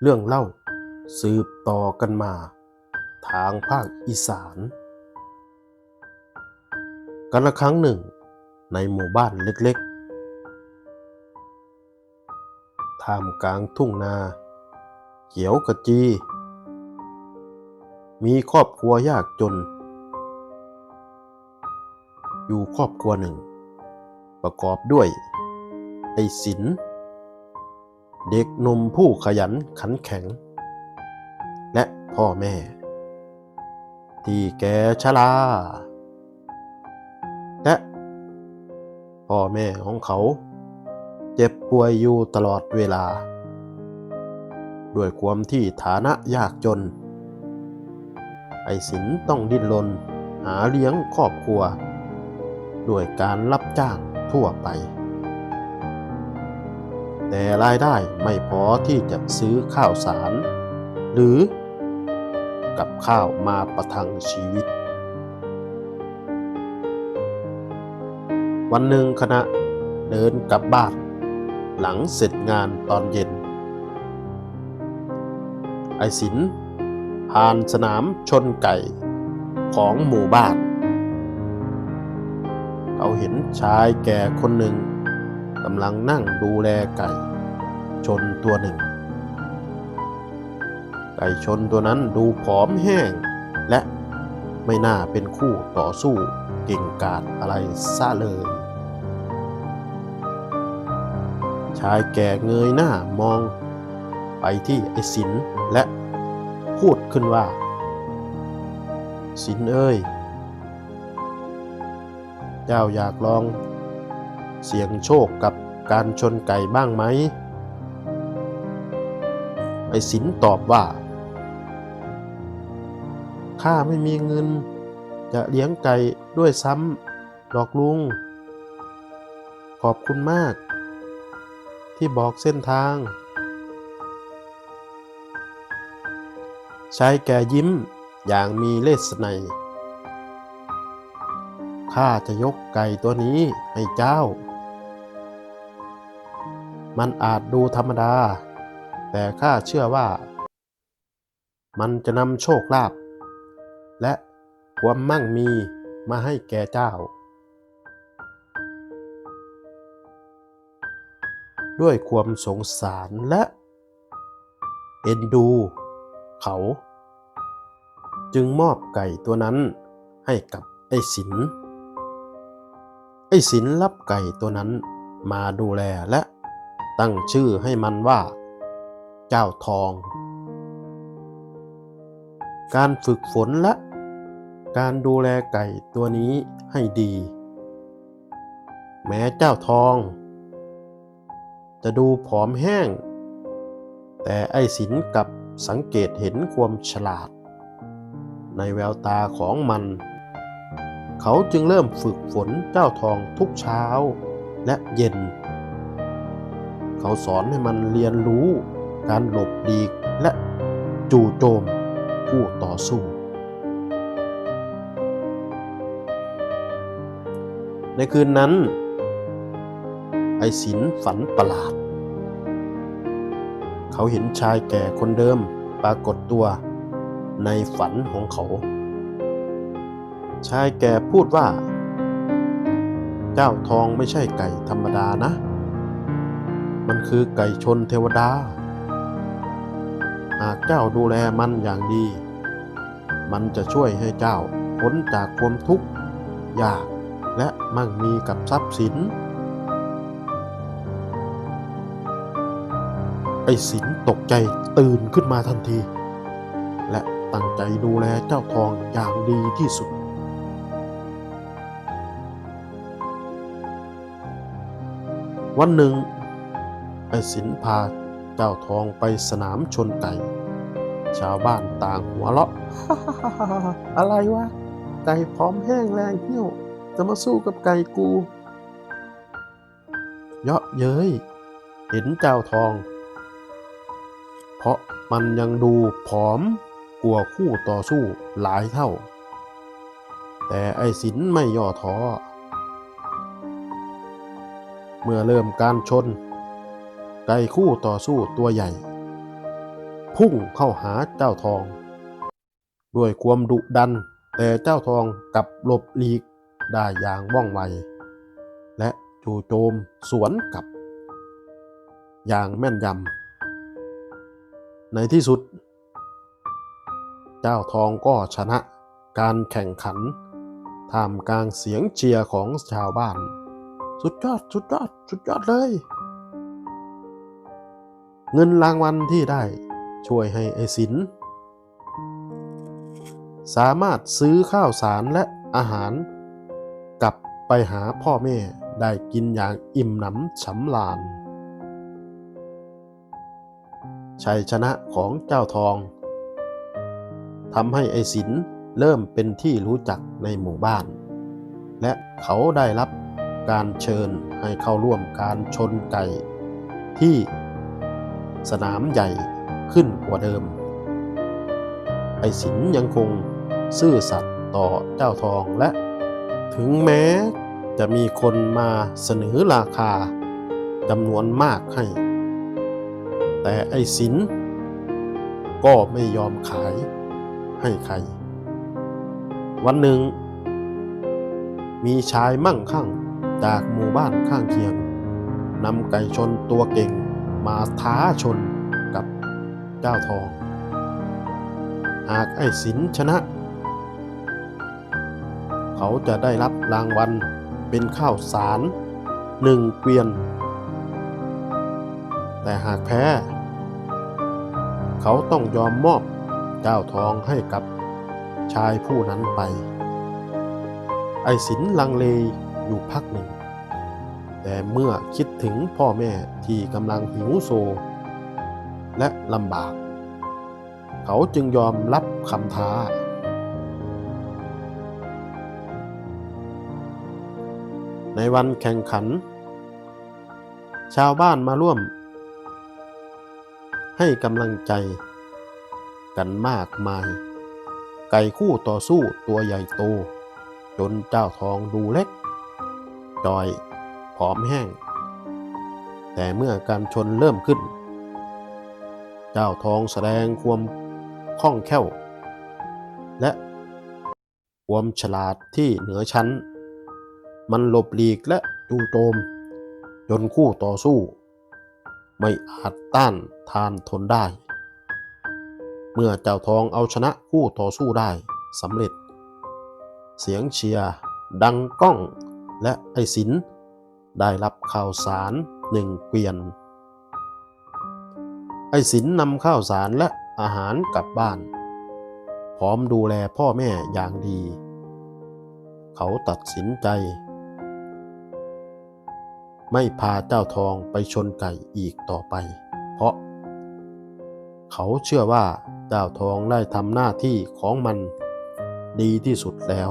เรื่องเล่าสืบต่อกันมาทางภาคอีสาน กันละครั้งหนึ่งในหมู่บ้านเล็กๆ ท่ามกลางทุ่งนาเขียวกระจี มีครอบครัวยากจน อยู่ครอบครัวหนึ่ง ประกอบด้วย ไอ้สิน เด็กหนุ่มผู้ขยันขันแข็ง และพ่อแม่ ที่แกชราและพ่อแม่ของเขา เจ็บป่วยอยู่ตลอดเวลา ด้วยความที่ฐานะยากจน ไอสินต้องดิ้นรนหาเลี้ยงครอบครัว ด้วยการรับจ้างทั่วไป แต่รายได้ไม่พอที่จะซื้อข้าวสาร หรือกับข้าวมาประทังชีวิต วันหนึ่งขณะเดินกลับบ้าน หลังเสร็จงานตอนเย็น ไอสินผ่านสนามชนไก่ของหมู่บ้าน เขาเห็นชายแก่คนหนึ่ง กำลังนั่งดูแลไก่ ชนตัวหนึ่ง ไก่ชนตัวนั้นดูผอมแห้ง และไม่น่าเป็นคู่ต่อสู้เก่งกาจอะไรซะเลย ชายแก่เงยหน้ามองไปที่ไอ้สินและพูดขึ้นว่า สินเอ้ย เจ้าอยากลอง เสี่ยงโชคกับการชนไก่บ้างไหม ไอ้สินตอบว่า ข้าไม่มีเงิน จะเลี้ยงไก่ด้วยซ้ำหรอกลุง ขอบคุณมาก ที่บอกเส้นทางชายแก่ยิ้มอย่างมีเลสไนข้าจะยกไก่ตัวนี้ให้เจ้า มันอาจดูธรรมดา แต่ข้าเชื่อว่า มันจะนำโชคลาภและความมั่งมีมาให้แก่เจ้า ด้วยความสงสารและ เอ็นดู เขา จึงมอบไก่ตัวนั้นให้กับไอ้สินไอ้สินรับไก่ตัวนั้นมาดูแลและ ตั้งชื่อให้มันว่า เจ้าทอง การฝึกฝนและ การดูแลไก่ตัวนี้ให้ดี แม้เจ้าทอง จะดูผอมแห้ง แต่ไอ้สินกลับสังเกตเห็นความฉลาด ในแววตาของมัน เขาจึงเริ่มฝึกฝนเจ้าทองทุกเช้าและเย็น เขาสอนให้มันเรียนรู้ การหลบหลีกและจู่โจมผู้ต่อสู้ ในคืนนั้น ไอสินฝันประหลาด เขาเห็นชายแก่คนเดิมปรากฏตัวในฝันของเขา ชายแก่พูดว่า เจ้าทองไม่ใช่ไก่ธรรมดานะ มันคือไก่ชนเทวดา หากเจ้าดูแลมันอย่างดี มันจะช่วยให้เจ้าพ้นจากความทุกข์ยากและมั่งมีกับทรัพย์สิน ไอ้สินตกใจตื่นขึ้นมาทันที และตั้งใจดูแลเจ้าทองอย่างดีที่สุดวันหนึ่ง ไอ้สินพาเจ้าทองไปสนามชนไก่ ชาวบ้านต่างหัวเราะ อะไรวะ ไก่พร้อมแห้งแรงเหี้ยว จะมาสู้กับไก่กูเยาะเย้ยเห็นเจ้าทอง เพราะมันยังดูผอมกว่าคู่ต่อสู้หลายเท่า แต่ไอ้สินไม่ย่อท้อ เมื่อเริ่มการชน ไก่คู่ต่อสู้ตัวใหญ่ พุ่งเข้าหาเจ้าทอง ด้วยความดุดัน แต่เจ้าทองกลับหลบหลีกได้อย่างว่องไว และจู่โจมสวนกลับ อย่างแม่นยำ ในที่สุด เจ้าทองก็ชนะการแข่งขันท่ามกลางเสียงเชียร์ของชาวบ้าน สุดยอด สุดยอด สุดยอดเลย เงินรางวัลที่ได้ช่วยให้ไอสิน สามารถซื้อข้าวสารและอาหาร กลับไปหาพ่อแม่ได้กินอย่างอิ่มหนำฉำลาน ชัยชนะของเจ้าทองทำให้ไอสินเริ่มเป็นที่รู้จักในหมู่บ้าน และเขาได้รับการเชิญให้เข้าร่วมการชนไก่ที่ สนามใหญ่ขึ้นกว่าเดิม ไอสินยังคงซื่อสัตย์ต่อเจ้าทองและ ถึงแม้จะมีคนมาเสนอราคาจำนวนมากให้ แต่ไอสินก็ไม่ยอมขายให้ใคร วันหนึ่ง มีชายมั่งคั่งจากหมู่บ้านข้างเคียงนำไก่ชนตัวเก่ง มาท้าชนกับเจ้าทอง หากไอ้สินชนะ เขาจะได้รับรางวัลเป็นข้าวสารหนึ่งเกวียน แต่หากแพ้ เขาต้องยอมมอบเจ้าทองให้กับชายผู้นั้นไป ไอ้สินลังเลอยู่พักหนึ่ง แต่เมื่อคิดถึงพ่อแม่ที่กำลังหิวโซ และลำบาก เขาจึงยอมรับคำท้า ในวันแข่งขัน ชาวบ้านมาร่วม ให้กำลังใจกันมากมาย ไก่คู่ต่อสู้ตัวใหญ่โต จนเจ้าทองดูเล็ก จอย ผอมแห้ง แต่เมื่อการชนเริ่มขึ้น เจ้าทองแสดงความคล่องแคล่ว และความฉลาดที่เหนือชั้น มันหลบหลีกและจูโจม จนคู่ต่อสู้ ไม่อาจต้านทานทนได้ เมื่อเจ้าทองเอาชนะคู่ต่อสู้ได้สำเร็จ เสียงเชียร์ดังก้องและไอสิน ได้รับข่าวสารหนึ่งเกวียน ไอสินนำข้าวสารและอาหารกลับบ้าน พร้อมดูแลพ่อแม่อย่างดี เขาตัดสินใจ ไม่พาเจ้าทองไปชนไก่อีกต่อไป เพราะ เขาเชื่อว่าเจ้าทองได้ทำหน้าที่ของมันดีที่สุดแล้ว